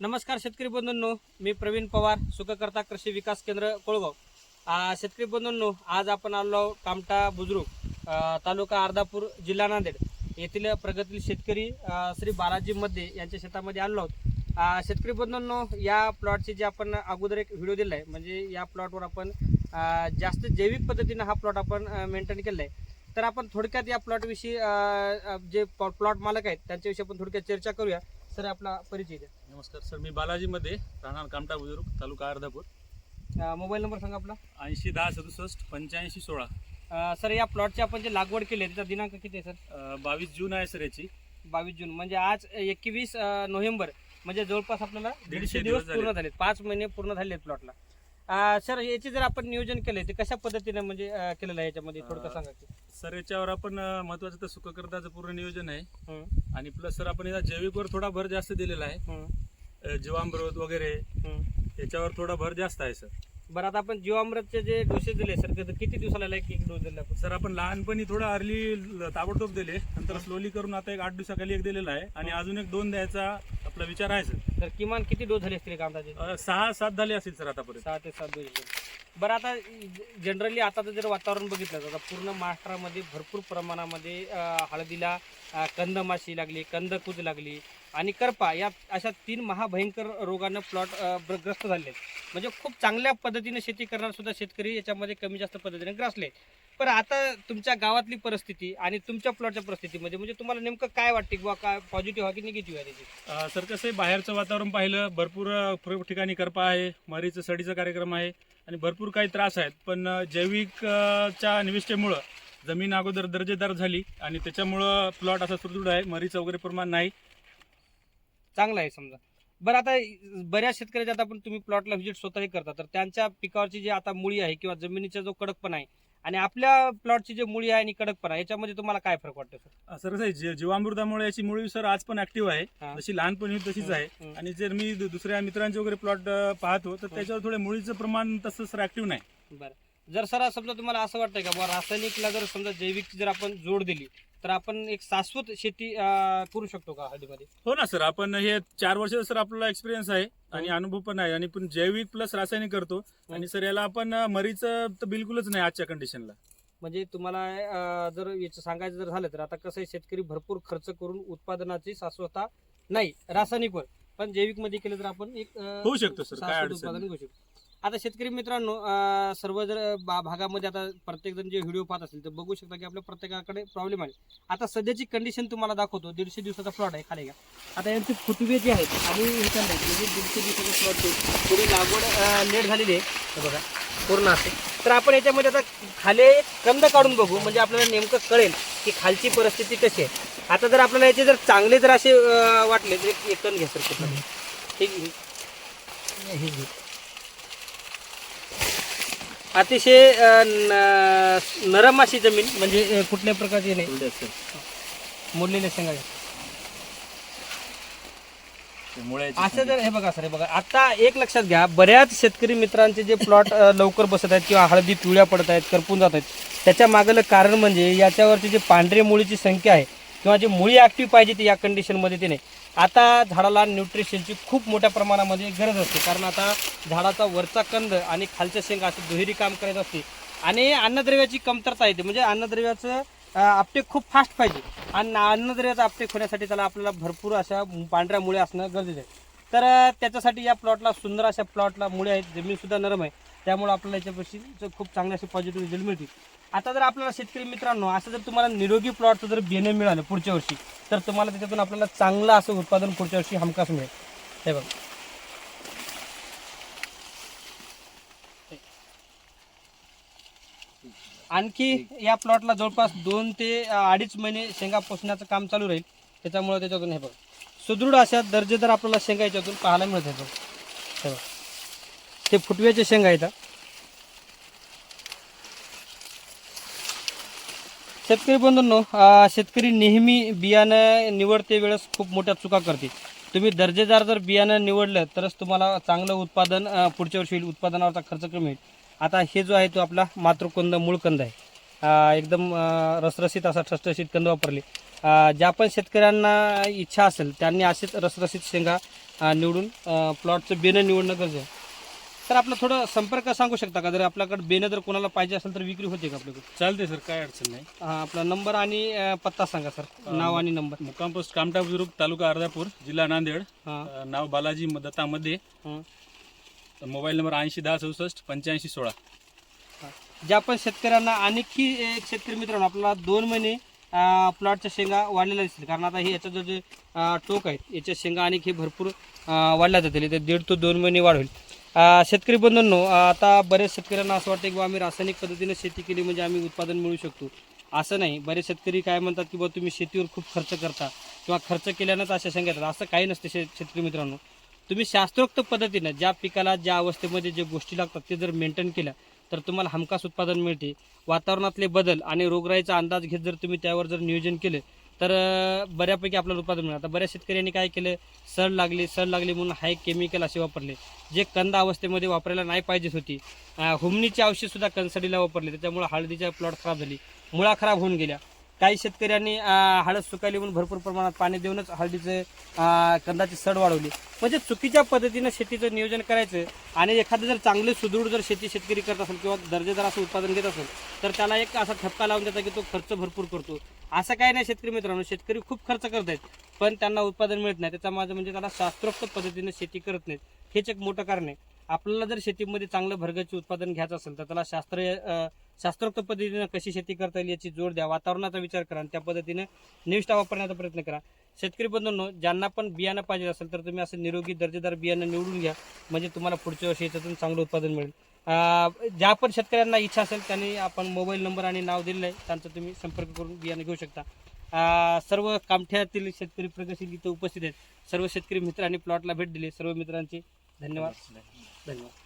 नमस्कार शेतकरी बंधूंनो मी प्रवीण पवार सुखकर्ता कृषी विकास केंद्र कोळगाव. शेतकरी बंधूंनो आज आपण आलो कामटा बुजुर्ग तालुका अर्धापूर जिल्हा नांदेड येथील प्रगतील शेतकरी श्री बालाजी मध्ये यांच्या शेतामध्ये आलो आहोत. शेतकरी बंधूंनो या प्लॉटची जे आपण अगोदर एक व्हिडिओ दिला आहे म्हणजे या प्लॉटवर आपण जास्त जैविक पद्धतीनं हा प्लॉट आपण मेंटेन केला आहे तर आपण थोडक्यात या प्लॉटविषयी जे प्लॉट मालक आहेत त्यांच्याविषयी आपण थोडक्यात चर्चा करूया. सर आपला परिचय द्या. नमस्कार सर. मी बालाजीमध्ये राहणार कामटा बुजुर्ग तालुका अर्धापूर. अ, मोबाईल नंबर सांगा आपला. ऐंशी दहा सदुसष्ट पंच्याऐंशी सोळा. अ, सर या प्लॉटची आपण जे लागवड केली आहे त्याचा दिनांक किती आहे सर? अं, बावीस जून आहे सर याची. बावीस जून. म्हणजे आज एकवीस नोव्हेंबर म्हणजे जवळपास आपल्याला दीडशे दिवस दिवस पूर्ण झालेत. पाच महिने पूर्ण झाले आहेत प्लॉटला. सर याचे जर आपण नियोजन केले ते कशा पद्धतीने म्हणजे केलेलं आहे याच्यामध्ये? थोडक्यात अ, सांगा की. सर याच्यावर आपण महत्वाचं तर सुखकर्ताचं पूर्ण नियोजन आहे. हं, आणि प्लस सर आपण याचा जैविकवर थोडा भर जास्त दिलेला आहे. जीवामृत वगैरे. याच्यावर थोडा भर जास्त आहे सर. बरं आता आपण जीवामृतचे जे डोसेस दिले सर किती दिवसाला एक एक डोस दिला सर आपण लहानपणी थोडा अर्ली ताबडतोब दिले. नंतर स्लोली करून आता एक आठ दिवसाखाली एक दिलेला आहे. आणि अजून एक दोन द्यायचा आपला विचार आहे सर. तर किमान किती डोस झाले असतील कामताचे अं, सहा सात झाले असतील सर आतापर्यंत. सहा ते सात डोस झाले. बरं आता जनरली आताचं जर वातावरण बघितलं तर आता पूर्ण महाराष्ट्रामध्ये भरपूर प्रमाणामध्ये अं, हळदीला अं, कंदमाशी लागली कंदकूज लागली आणि करपा या अशा तीन महाभयंकर रोगानं प्लॉट ग्रस्त झाले आहेत. म्हणजे खूप चांगल्या पद्धतीने शेती करणार सुद्धा शेतकरी याच्यामध्ये कमी जास्त पद्धतीने ग्रासले पण आता तुमच्या गावातली परिस्थिती आणि तुमच्या प्लॉटच्या परिस्थितीमध्ये म्हणजे तुम्हाला नेमकं काय वाटते किंवा काय पॉझिटिव्ह आहे की निगेटिव्ह आहे त्याची? सर कसं बाहेरचं वातावरण पाहिलं भरपूर ठिकाणी करपा आहे मरीचं सडीचा कार्यक्रम आहे आणि भरपूर काही त्रास आहेत. पण जैविकच्या निविष्टेमुळं निविष्ठेमुळं जमीन अगोदर दर्जेदार झाली आणि त्याच्यामुळं प्लॉट असा सुदृढ आहे. मरीचं वगैरे प्रमाण नाही. चांगलं आहे समजा. बरं आता बऱ्याच शेतकऱ्याच्या आता आपण तुम्ही प्लॉटला व्हिजिट स्वतःही करता तर त्यांच्या पिकावरची जी आता मुळी आहे किंवा जमिनीचा जो कडकपणा आहे आणि आपल्या प्लॉटची जी मुळी आहे आणि कडकपणा याच्यामध्ये तुम्हाला काय फरक वाटतो सर? सर कसं आहे. जी- जीवामृतामुळे याची मुळी सर आज पण ऍक्टिव्ह आहे. जशी लहानपणी तशीच आहे. आणि जर मी दुसऱ्या मित्रांचे वगैरे प्लॉट पाहतो तर त्याच्यावर थोडे मुळीचं प्रमाण तसं सर ऍक्टिव्ह नाही. बरं. जर सर समजा तुम्हाला असं वाटतंय का बुवा रासायनिकला जर समजा जैविक जर आपण जोड दिली तर आपण एक शाश्वत शेती अं, करू शकतो का हळदीमध्ये? हो ना सर आपण हे चार वर्ष सर आपल्याला एक्सपिरियन्स आहे आणि अनुभव पण आहे आणि पण जैविक प्लस रासायनिक करतो. आणि सर याला आपण अ, मरीचं तर बिलकुलच नाही आजच्या कंडिशनला म्हणजे तुम्हाला अं, जर याचं सांगायचं जर झालं तर आता कसं आहे शेतकरी भरपूर खर्च करून उत्पादनाची शाश्वता नाही रासायनिकवर. पण जैविकमध्ये केलं तर आपण एक अं, होऊ शकतो सर, काय शाश्वत अडचण उत्पादन नाही. घेऊ शकतो. आता शेतकरी मित्रांनो सर्व जर बा- भागामध्ये आता प्रत्येक जण जे व्हिडिओ पाहत असेल तर बघू शकता की आपल्या प्रत्येकाकडे प्रॉब्लेम आहे. आता सध्याची कंडिशन तुम्हाला दाखवतो. दीडशे दिवसाचा प्लॉट आहे खाली का आता यांचे फुटवे जे आहेत आणि म्हणजे दीडशे दिवसाचा प्लॉट थोडी लागवड लेट झालेली आहे. बघा पूर्ण असते तर आपण याच्यामध्ये आता खाली कंद काढून बघू. म्हणजे आपल्याला नेमकं कळेल की खालची परिस्थिती कशी आहे. आता जर आपल्याला याचे जर चांगले जर असे वाटले तर एक- कण घ्या सर कुठला. आहे अतिशय न- नरम अशी जमीन म्हणजे अं, कुठल्या प्रकारची नाही. मोडलेल्या शेंगा. असं जर हे बघा सर हे बघा. आता एक लक्षात घ्या बऱ्याच शेतकरी मित्रांचे जे प्लॉट लवकर बसत आहेत किंवा हळदी पिवळ्या पडत आहेत करपून जात आहेत त्याच्या मागलं कारण म्हणजे याच्यावरची जे पांढरे मुळीची संख्या आहे किंवा जे मुळी ऍक्टिव्ह पाहिजे ती या कंडिशनमध्ये ते नाही. आता झाडाला न्यूट्रिशनची खूप मोठ्या प्रमाणामध्ये गरज असते. कारण आता झाडाचा वरचा कंद आणि खालच्या शेंगा असं दुहेरी काम करत असते. आणि अन्नद्रव्याची कमतरता येते. म्हणजे अन्नद्रव्याचं आपटे आपटेक खूप फास्ट पाहिजे. आणि अन्नद्रव्याचा आपटेक होण्यासाठी त्याला आपल्याला भरपूर अशा पांढऱ्या मुळे असणं गरजेचं आहे. तर त्याच्यासाठी या प्लॉटला सुंदर अशा प्लॉटला मुळे आहेत. जमीनसुद्धा नरम आहे. त्यामुळे आपल्याला याच्यापाशी खूप चांगले असे पॉझिटिव्ह रिझल्ट मिळतील. आता जर आपल्याला शेतकरी मित्रांनो असं जर तुम्हाला निरोगी प्लॉटचं जर बियाणं मिळालं पुढच्या वर्षी तर तुम्हाला त्याच्यातून आपल्याला चांगलं असं उत्पादन पुढच्या वर्षी हमखास मिळेल. हे बघा. आणखी या प्लॉटला जवळपास दोन ते अडीच महिने शेंगा पोसण्याचं काम चालू राहील. त्याच्यामुळे त्याच्यातून हे बघ. सुदृढ अशा दर्जेदार आपल्याला शेंगा याच्यातून पाहायला मिळत. हे बघ. हे फुटव्याचे शेंगा येतात शेतकरी बंधूंनो शेतकरी नेहमी बियाणं निवडते वेळेस खूप मोठ्या चुका करते. तुम्ही दर्जेदार जर बियाणं निवडलं तरच तुम्हाला चांगलं उत्पादन पुढच्या वर्षी होईल उत्पादनावरचा खर्च कमी होईल. आता हे जो आहे तो आपला मातृकंद मूळकंद आहे. एकदम रसरसीत असा ठसठशीत कंद वापरले. ज्या पण शेतकऱ्यांना इच्छा असेल त्यांनी असेच रसरसित शेंगा निवडून प्लॉटचं बियाणं निवडणं गरजेचं आहे. तर आपलं थोडं संपर्क सांगू शकता का? जर आपल्याकडे बेनं जर कोणाला पाहिजे असेल तर विक्री होते का आपल्याकडे? चालते सर. काय अडचण नाही. हा, आपला नंबर आणि अं, पत्ता सांगा सर. नाव आणि नंबर. मुक्काम पोस्ट कामटा बुजुर्ग तालुका अर्धापूर जिल्हा नांदेड. हां. अ, नाव बालाजी दत्तामध्ये हां. मोबाईल नंबर ऐंशी दहा चौसष्ट पंच्याऐंशी सोळा. ज्या पण शेतकऱ्यांना आणखी एक शेतकरी मित्रांनो आपल्याला दोन महिने प्लॉटच्या शेंगा वाढलेल्या दिसतील. कारण आता हे याचं जो जे अं, टोक आहेत याच्या शेंगा आणखी भरपूर अं, वाढल्या जातील. ते दीड ते दोन महिने वाढ होईल. शेतकरी बंधूंनो आता बऱ्याच शेतकऱ्यांना असं वाटतं की बा आम्ही रासायनिक पद्धतीने शेती केली म्हणजे आम्ही उत्पादन मिळू शकतो. असं नाही. बरेच शेतकरी काय म्हणतात की बा तुम्ही शेतीवर खूप खर्च करता किंवा खर्च केल्यानंच अशा शेंगा येतात. असं काही नसते शे शेतकरी मित्रांनो. तुम्ही शास्त्रोक्त पद्धतीनं ज्या पिकाला ज्या अवस्थेमध्ये जे गोष्टी लागतात ते जर मेंटेन केल्या तर तुम्हाला हमखास उत्पादन मिळते. वातावरणातले बदल आणि रोगराईचा अंदाज घेत जर तुम्ही त्यावर जर नियोजन केलं तर बऱ्यापैकी आपल्याला उत्पादन मिळणार आता बऱ्याच शेतकऱ्यांनी काय केलं? सड लागली सड लागली म्हणून हाय केमिकल असे वापरले जे कंद अवस्थेमध्ये वापरायला नाही पाहिजेच होती. हुमणीचे औषधसुद्धा कणसडीला वापरले त्याच्यामुळे हळदीच्या प्लॉट खराब झाली मुळा खराब होऊन गेल्या. काही शेतकऱ्यांनी हळद सुकायली म्हणून भरपूर प्रमाणात पाणी देऊनच हळदीचे कंदाची सड वाढवली. म्हणजे चुकीच्या पद्धतीनं शेतीचं नियोजन करायचं आणि एखादं जर चांगले सुदृढ जर शेती शेतकरी करत असेल किंवा दर्जेदार असं उत्पादन घेत असेल तर त्याला एक असा ठपका लावून देता की तो खर्च भरपूर करतो. असं काही नाही शेतकरी मित्रांनो शेतकरी खूप खर्च करत आहेत पण त्यांना उत्पादन मिळत नाही. त्याचा माझं म्हणजे त्याला शास्त्रोक्त पद्धतीनं शेती करत नाहीत. हेच एक मोठं कारण आहे. आपल्याला जर शेतीमध्ये चांगलं भरगचे उत्पादन घ्यायचं असेल तर त्याला शास्त्र शास्त्रोक्त पद्धतीनं कशी शेती करता येईल याची जोड द्या. वातावरणाचा विचार करा आणि त्या पद्धतीनं निविष्ठा वापरण्याचा प्रयत्न करा. शेतकरी बंधूंनो ज्यांना पण बियाणं पाहिजे असेल तर तुम्ही असं निरोगी दर्जेदार बियाणं निवडून घ्या. म्हणजे तुम्हाला पुढच्या वर्षी याच्यातून चांगलं उत्पादन मिळेल. ज्या पण शेतकऱ्यांना इच्छा असेल त्यांनी आपण मोबाईल नंबर आणि नाव दिलेलं आहे त्यांचा तुम्ही संपर्क करून बियाणं घेऊ शकता. अं, सर्व कामठ्यातील शेतकरी प्रगतशील इथं उपस्थित आहेत. सर्व शेतकरी मित्रांनी प्लॉटला भेट दिली. सर्व मित्रांचे धन्यवाद. धन्यवाद.